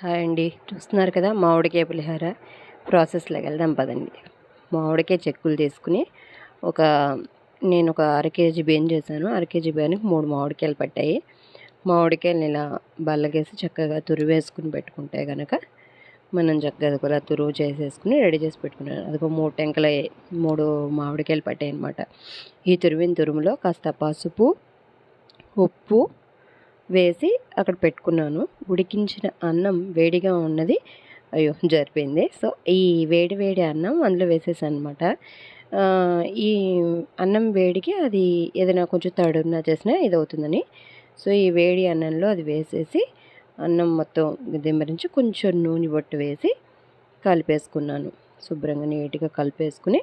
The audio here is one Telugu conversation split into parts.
హాయ్ అండి. చూస్తున్నారు కదా మామిడికాయ పులిహోర ప్రాసెస్లోకి వెళ్దాం పదండి. మామిడికాయ చెక్కులు తీసుకుని ఒక నేను ఒక అర కేజీ బియ్యం చేశాను. అర కేజీ బియ్యానికి మూడు మామిడికాయలు పట్టాయి. మామిడికాయలు ఇలా బల్లగేసి చక్కగా తురివేసుకుని పెట్టుకుంటే కనుక మనం చక్కగా కూడా తురువు చేసేసుకుని రెడీ చేసి పెట్టుకున్నాను. అదిగో మూడు టెంకల మూడు మామిడికాయలు పట్టాయి అనమాట ఈ తురివిన తురుములో కాస్త పసుపు ఉప్పు వేసి అక్కడ పెట్టుకున్నాను. ఉడికించిన అన్నం వేడిగా ఉన్నది. అయ్యో జరిపోయింది. సో ఈ వేడి వేడి అన్నం అందులో వేసేసాను అనమాట ఈ అన్నం వేడికి అది ఏదైనా కొంచెం తడున్నా చేసినా ఇది అవుతుందని సో ఈ వేడి అన్నంలో అది వేసేసి అన్నం మొత్తం దిమ్మరించి కొంచెం నూనె బొట్టు వేసి కలిపేసుకున్నాను. శుభ్రంగా నీట్గా కలిపేసుకుని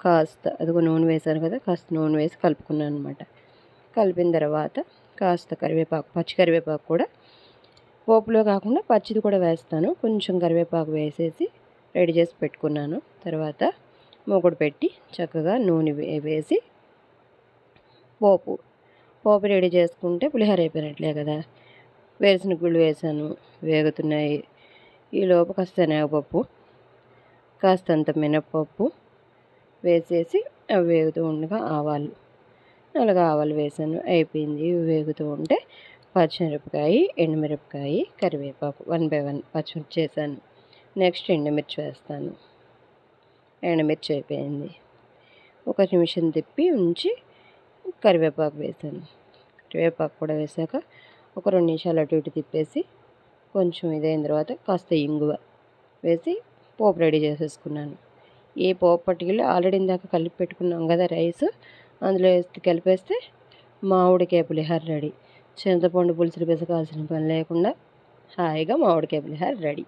కాస్త అదిగో నూనె వేసాను కదా కాస్త నూనె వేసి కలుపుకున్నాను అనమాట కలిపిన తర్వాత కాస్త కరివేపాకు పచ్చి కరివేపాకు కూడా పోపులో కాకుండా పచ్చిది కూడా వేస్తాను. కొంచెం కరివేపాకు వేసేసి రెడీ చేసి పెట్టుకున్నాను. తర్వాత మూకుడు పెట్టి చక్కగా నూనె వేసి పోపు పోపు రెడీ చేసుకుంటే పులిహోర అయిపోయినట్లే కదా. వేసిన గుళ్ళు వేసాను వేగుతున్నాయి. ఈలోపు కాస్త శనగపప్పు కాస్తంత మినప్పప్పు వేసేసి అవి వేగుతూ ఉండగా ఆవాలు. అలాగా ఆవాలు వేసాను. అయిపోయింది. వేగుతూ ఉంటే పచ్చిమిరపకాయ ఎండుమిరపకాయ కరివేపాకు వన్ బై వన్ పచ్చిమిర్చి చేశాను. నెక్స్ట్ ఎండుమిర్చి వేస్తాను. ఎండుమిర్చి అయిపోయింది. ఒక నిమిషం తిప్పి ఉంచి కరివేపాకు వేసాను కరివేపాకు కూడా వేసాక ఒక రెండు నిమిషాలు అటు ఇటు తిప్పేసి కొంచెం ఇదైన తర్వాత కాస్త ఇంగువ వేసి పోపు రెడీ చేసేసుకున్నాను. ఏ పోపు పట్టుకెళ్ళి ఆల్రెడీ ఇందాక కలిపి పెట్టుకున్నాం కదా రైస్. అందులో వేసి కలిపేస్తే మామిడికాయ పులిహార రెడీ. చింతపండు పులుసులు పిసకాల్సిన పని లేకుండా హాయిగా మామిడికాయ పులిహార రెడీ.